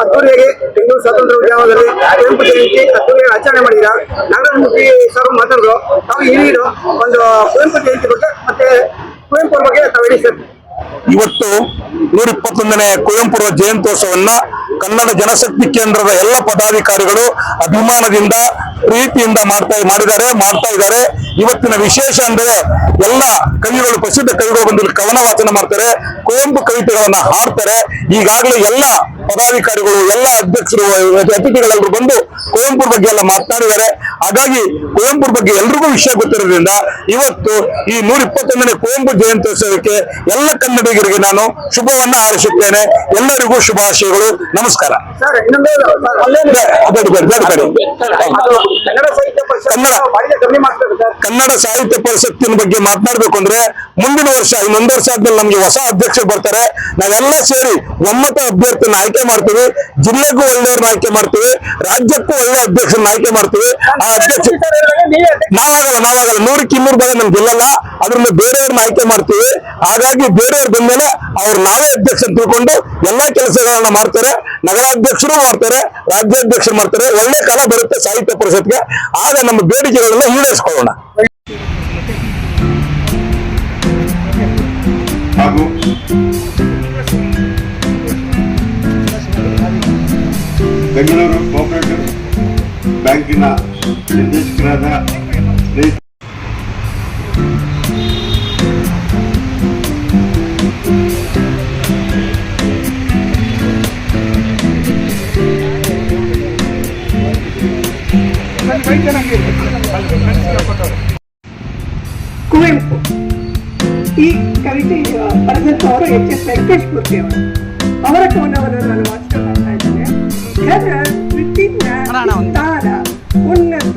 ಅದ್ದೂರಿಯಾಗಿ ಬೆಂಗಳೂರು ಸ್ವಾತಂತ್ರ್ಯ ಉದ್ಯಾನದಲ್ಲಿ ಕುವೆಂಪು ಜಯಂತಿ ಅದ್ದೂರಿಯಾಗಿ ಆಚರಣೆ ಮಾಡಿದ ನಾಗರಾಜಮೂರ್ತಿ ಸರ್ ಮಾತಾಡಿದ್ರು ತಾವು ಹಿರಿಯರು ಒಂದು ಕುವೆಂಪು ಜಯಂತಿ ಬಗ್ಗೆ ಮತ್ತೆ ಕುವೆಂಪು ಬಗ್ಗೆ ತಾವು ಹೇಳಿ ಸರ್. ಇವತ್ತು ನೂರ ಇಪ್ಪತ್ತೊಂದನೇ ಕುವೆಂಪುರ ಜಯಂತ್ಯೋತ್ಸವನ್ನ ಕನ್ನಡ ಜನಶಕ್ತಿ ಕೇಂದ್ರದ ಎಲ್ಲ ಪದಾಧಿಕಾರಿಗಳು ಅಭಿಮಾನದಿಂದ, ಪ್ರೀತಿಯಿಂದ ಮಾಡ್ತಾ ಮಾಡಿದ್ದಾರೆ, ಮಾಡ್ತಾ ಇದ್ದಾರೆ. ಇವತ್ತಿನ ವಿಶೇಷ ಅಂದ್ರೆ ಎಲ್ಲ ಕವಿಗಳು ಪ್ರಸಿದ್ಧ ಕವಿಗಳು ಬಂದು ಕವನ ವಾಚನ ಮಾಡ್ತಾರೆ ಕುವೆಂಪು ಕವಿತೆಗಳನ್ನ ಹಾಡ್ತಾರೆ. ಈಗಾಗಲೇ ಎಲ್ಲ ಪದಾಧಿಕಾರಿಗಳು ಎಲ್ಲ ಅಧ್ಯಕ್ಷರು ಅತಿಥಿಗಳೆಲ್ಲರೂ ಬಂದು ಕುವೆಂಪು ಬಗ್ಗೆ ಎಲ್ಲ ಮಾತನಾಡಿದ್ದಾರೆ. ಹಾಗಾಗಿ ಕುವೆಂಪು ಬಗ್ಗೆ ಎಲ್ರಿಗೂ ವಿಷಯ ಗೊತ್ತಿರೋದ್ರಿಂದ ಇವತ್ತು ಈ ನೂರ ಇಪ್ಪತ್ತೊಂದನೇ ಕುವೆಂಪು ಜಯಂತ್ಯೋತ್ಸವಕ್ಕೆ ಎಲ್ಲ ಕನ್ನಡಿಗರಿಗೆ ನಾನು ಶುಭವನ್ನ ಹಾರಿಸುತ್ತೇನೆ. ಎಲ್ಲರಿಗೂ ಶುಭಾಶಯಗಳು. ನಮಸ್ಕಾರ. ಕನ್ನಡ ಕನ್ನಡ. ಸಾಹಿತ್ಯ ಪರಿಷತ್ತಿನ ಬಗ್ಗೆ ಮಾತನಾಡ್ಬೇಕು ಅಂದ್ರೆ ಮುಂದಿನ ವರ್ಷ ಇನ್ನೊಂದು ವರ್ಷ ಆದ್ಮೇಲೆ ನಮ್ಗೆ ಹೊಸ ಅಧ್ಯಕ್ಷರು ಬರ್ತಾರೆ. ನಾವೆಲ್ಲ ಸೇರಿ ಒಮ್ಮತ ಅಭ್ಯರ್ಥಿನ ಆಯ್ಕೆ ಮಾಡ್ತೀವಿ ಜಿಲ್ಲೆಗೂ ಒಳ್ಳೆಯವ್ರನ್ನ ಆಯ್ಕೆ ಮಾಡ್ತೀವಿ ರಾಜ್ಯಕ್ಕೂ ಒಳ್ಳೆ ಅಧ್ಯಕ್ಷರನ್ನ ಆಯ್ಕೆ ಮಾಡ್ತೀವಿ. ಆ ಅಧ್ಯಕ್ಷ ನಾವಾಗಲ್ಲ ನಾವಾಗಲ್ಲ ನೂರಕ್ಕೆ ಇನ್ನೂರು ಭಾಗ ನಮ್ಗೆ ಗೆಲ್ಲಲ್ಲ. ಅದರಿಂದ ಬೇರೆಯವ್ರನ್ನ ಆಯ್ಕೆ ಮಾಡ್ತೀವಿ. ಹಾಗಾಗಿ ಬೇರೆಯವ್ರು ಬಂದ್ಮೇಲೆ ಅವ್ರು ನಾವೇ ಅಧ್ಯಕ್ಷ ತಿಳ್ಕೊಂಡು ಎಲ್ಲಾ ಕೆಲಸಗಳನ್ನ ಮಾಡ್ತಾರೆ. ನಗರಾಧ್ಯಕ್ಷರು ಮಾಡ್ತಾರೆ, ರಾಜ್ಯಾಧ್ಯಕ್ಷರು ಮಾಡ್ತಾರೆ, ಒಳ್ಳೆ ಕಾಲ ಬರುತ್ತೆ ಸಾಹಿತ್ಯ ಪರಿಷತ್ಗೆ. ಆಗ ನಮ್ಮ ಬೇಡಿಕೆಗಳನ್ನ ಈಡೇರಿಸ್ಕೊಳ್ಳೋಣ. ಬೆಂಗಳೂರು ಕೋಪರೇಟಿವ್ ಬ್ಯಾಂಕಿನ ನಿರ್ದೇಶಕರಾದ ಕುವೆಂಪು. ಈ ಕವಿತೆ ಬರೆದಂತವರು ಎಚ್ ಎಸ್ ವೆಂಕಟೇಶ್ ಮೂರ್ತಿ ಅವರು. ಅವರ ಕವನವನ್ನು ನಾನು ವಾಚನ ಮಾಡ್ತಾ ಇದ್ದೇನೆ. ಘನ ಉನ್ನತ